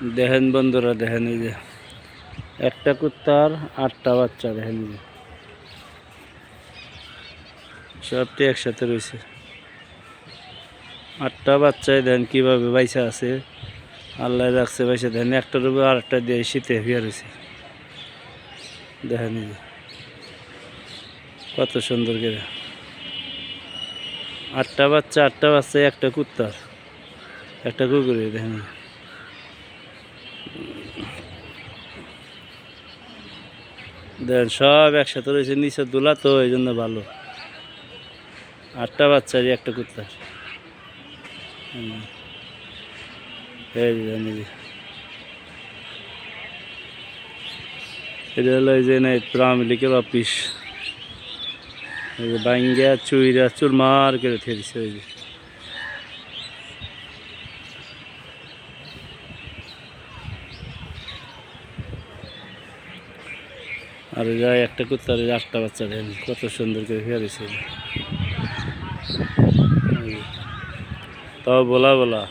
দেখেন বন্ধুরা, দেখেন এই যে। একটা কুত্তার আটটা বাচ্চা, দেখেন এই যে। সবটি একসাথে রয়েছে। আটটা বাচ্চায় দেন, কীভাবে বাইসা আছে। আল্লাহ রাখছে বাইসা, দেন একটার উপর আর একটা দিয়ে শীতে হইয়া রয়েছে। দেখেন কত সুন্দর করে। আটটা বাচ্চা আটটা বাচ্চা একটা কুত্তার, একটা কুকুরে দেখেন দেখেন সব একসাথে রয়েছে, নিচে দোলা তো এই জন্য ভালো। আটটা বাচ্চারই একটা কুত্তার এটা হলো এই যে আওয়ামী লীগের অফিস এই যে বাঙ্গিয়া চুইরা, চুরমার করে থেরেছে ওই যে। আর যাই একটা কুত্তা আর আটটা বাচ্চা দেন কত সুন্দর করে ফেয়ারিছে তাও বলা বলা।